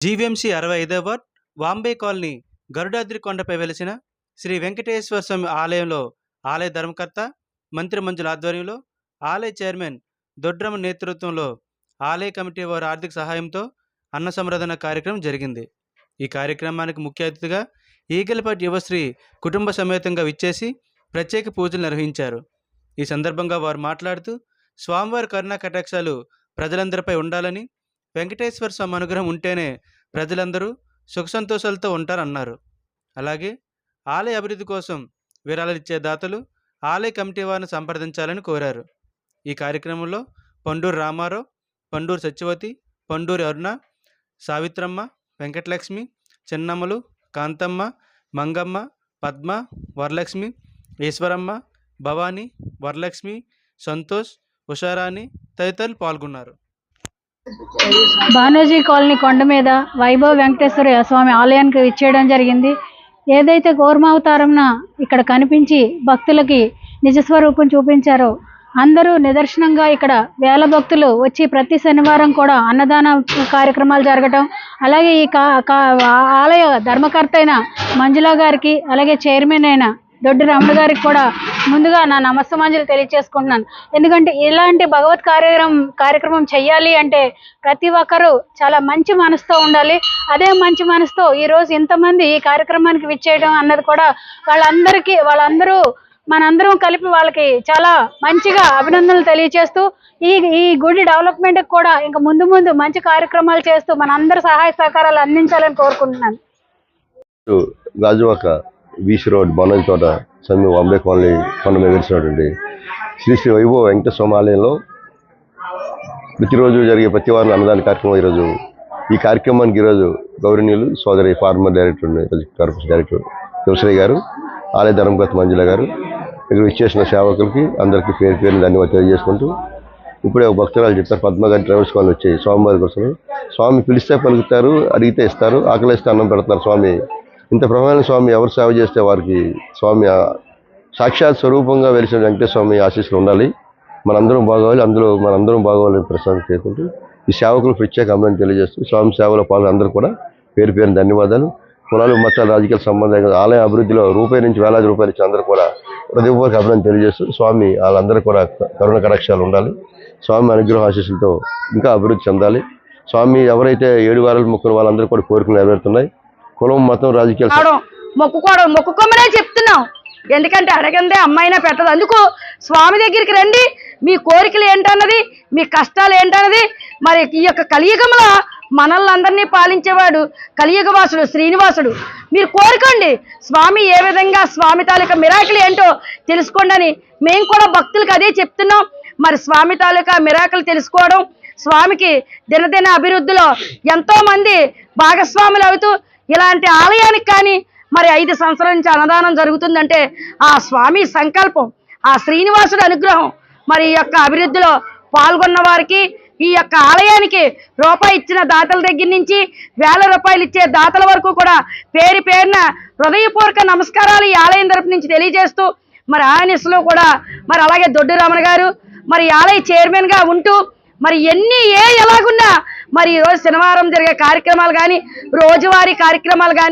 GVMC అరవై ఐదవ ward Vambay colony Garudadri కొండపై వెలిసిన శ్రీ వెంకటేశ్వర స్వామి ఆలయంలో ఆలయ ధర్మకర్త మంత్రి మంజుల ఆధ్వర్యంలో ఆలయ చైర్మన్ దొడ్రమ నేతృత్వంలో ఆలయ కమిటీ వారి ఆర్థిక సహాయంతో అన్న సంరధన కార్యక్రమం జరిగింది. ఈ కార్యక్రమానికి ముఖ్య అతిథిగా ఈగలపాటి యువశ్రీ కుటుంబ సమేతంగా విచ్చేసి ప్రత్యేక పూజలు నిర్వహించారు. ఈ సందర్భంగా వారు మాట్లాడుతూ స్వామివారి కరుణా కటాక్షాలు ప్రజలందరిపై ఉండాలని వెంకటేశ్వర స్వామి అనుగ్రహం ఉంటేనే ప్రజలందరూ సుఖ సంతోషాలతో ఉంటారన్నారు. అలాగే ఆలయ అభివృద్ధి కోసం విరాళాలు ఇచ్చే దాతలు ఆలయ కమిటీ వారిని సంప్రదించాలని కోరారు. ఈ కార్యక్రమంలో పండూరు రామారావు పండూరు సత్యవతి పండూరి అరుణ సావిత్రమ్మ వెంకటలక్ష్మి చిన్నమ్మలు కాంతమ్మ మంగమ్మ పద్మ వరలక్ష్మి ఈశ్వరమ్మ భవానీ వరలక్ష్మి సంతోష్ ఉషారాణి తదితరులు పాల్గొన్నారు. బానోజీ కాలనీ కొండ మీద వైభవ్ వెంకటేశ్వర స్వామి ఆలయానికి ఇచ్చేయడం జరిగింది. ఏదైతే గోర్మావతారంన ఇక్కడ కనిపించి భక్తులకి నిజస్వరూపం చూపించారో అందరూ నిదర్శనంగా ఇక్కడ వేల భక్తులు వచ్చి ప్రతి శనివారం కూడా అన్నదాన కార్యక్రమాలు జరగటం అలాగే ఈ కా కా ఆలయ ధర్మకర్త అయిన మంజులా గారికి అలాగే చైర్మన్ అయిన దొడ్డి రమణ గారికి కూడా ముందుగా నా నమస్తమాంజలు తెలియజేసుకుంటున్నాను ఎందుకంటే ఇలాంటి భగవత్ కార్యక్రమం కార్యక్రమం చెయ్యాలి అంటే ప్రతి ఒక్కరూ చాలా మంచి మనసుతో ఉండాలి. అదే మంచి మనసుతో ఈరోజు ఇంతమంది ఈ కార్యక్రమానికి విచ్చేయడం అన్నది కూడా వాళ్ళందరికీ వాళ్ళందరూ మనందరం కలిపి వాళ్ళకి చాలా మంచిగా అభినందనలు తెలియజేస్తూ ఈ ఈ గుడి డెవలప్మెంట్ కూడా ఇంకా ముందు ముందు మంచి కార్యక్రమాలు చేస్తూ మనందరి సహాయ సహకారాలు అందించాలని కోరుకుంటున్నాను. గాజువాక బీసీ రోడ్ బొన్నం తోట సమీప అంబే కాలనీ కొండ మీద వెలిసినటువంటి శ్రీ శ్రీ వైభవ వెంకట ఆలయంలో ప్రతిరోజు జరిగే ప్రతి వారం అన్నదాన కార్యక్రమం ఈరోజు. ఈ కార్యక్రమానికి ఈరోజు గౌరవనీయులు సోదరి former director corporation director Tulasari గారు ఆలయ ధర్మకర్త మంజుల గారు ఇక్కడ ఇచ్చేసిన సేవకులకి అందరికీ పేరు పేరు ధన్యవాదాలు తెలియజేసుకుంటూ ఇప్పుడే ఒక భక్తురాలు చెప్పారు పద్మగారి ట్రావెల్స్ వాళ్ళు వచ్చాయి స్వామివారి కోసం స్వామి పిలిస్తే పలుకుతారు అడిగితే ఇస్తారు ఆకలిస్తే అన్నం పెడతారు స్వామి. ఇంత ప్రమాణ స్వామి ఎవరు సేవ చేస్తే వారికి స్వామి సాక్షాత్ స్వరూపంగా వెలిసిన వెంకటేశ్వర స్వామి ఆశీస్సులు ఉండాలి. మనందరం బాగోవాలి అందులో మనందరం బాగోవాలని ప్రసాదం చేసుకుంటూ ఈ సేవకులు ప్రత్యేక అమలని తెలియజేస్తూ స్వామి సేవలో పాల్గొన్న అందరూ కూడా పేరు పేరు ధన్యవాదాలు. కులాలు మతాలు రాజకీయ సంబంధం ఆలయ అభివృద్ధిలో రూపాయి నుంచి వేలాది రూపాయలు ఇచ్చి అందరూ కూడా హృదయపూర్వక అభినందన తెలియజేస్తూ స్వామి వాళ్ళందరూ కూడా కరుణ కటాక్షాలు ఉండాలి. స్వామి అనుగ్రహ ఆశీస్సులతో ఇంకా అభివృద్ధి చెందాలి. స్వామి ఎవరైతే ఏడు వారాలు ముక్కలు వాళ్ళందరూ కూడా కోరికలు నెరవేరుతున్నాయి. కులం మతం రాజకీయాలు మొక్కుకోవడం మొక్కుకోమనే చెప్తున్నాం. ఎందుకంటే అడగందే అమ్మాయినా పెట్టదు. అందుకు స్వామి దగ్గరికి రండి. మీ కోరికలు ఏంటన్నది మీ కష్టాలు ఏంటన్నది మరి ఈ యొక్క కలియుగంలో మనల్ని అందరినీ పాలించేవాడు కలియుగవాసుడు శ్రీనివాసుడు. మీరు కోరుకోండి. స్వామి ఏ విధంగా స్వామి తాలూకా మిరాకులు ఏంటో తెలుసుకోండి అని మేము కూడా భక్తులకు అదే చెప్తున్నాం. మరి స్వామి తాలూకా మిరాకులు తెలుసుకోవడం స్వామికి దినదిన అభివృద్ధిలో ఎంతోమంది భాగస్వాములు అవుతూ ఇలాంటి ఆలయానికి కానీ మరి ఐదు సంవత్సరాల నుంచి అన్నదానం జరుగుతుందంటే ఆ స్వామి సంకల్పం ఆ శ్రీనివాసుడి అనుగ్రహం మరి ఈ యొక్క అభివృద్ధిలో పాల్గొన్న వారికి ఈ యొక్క ఆలయానికి రూపాయి ఇచ్చిన దాతల దగ్గర నుంచి వేల రూపాయలు ఇచ్చే దాతల వరకు కూడా పేరు పేరున హృదయపూర్వక నమస్కారాలు ఈ ఆలయం తరపు నుంచి తెలియజేస్తూ మరి ఆనిస్లో కూడా మరి అలాగే దొడ్డు రమణ గారు మరి ఆలయ చైర్మన్గా ఉంటూ మరి ఎన్ని ఏ ఎలాగున్నా మరి ఈ రోజు శనివారం జరిగే కార్యక్రమాలు కానీ రోజువారీ కార్యక్రమాలు కానీ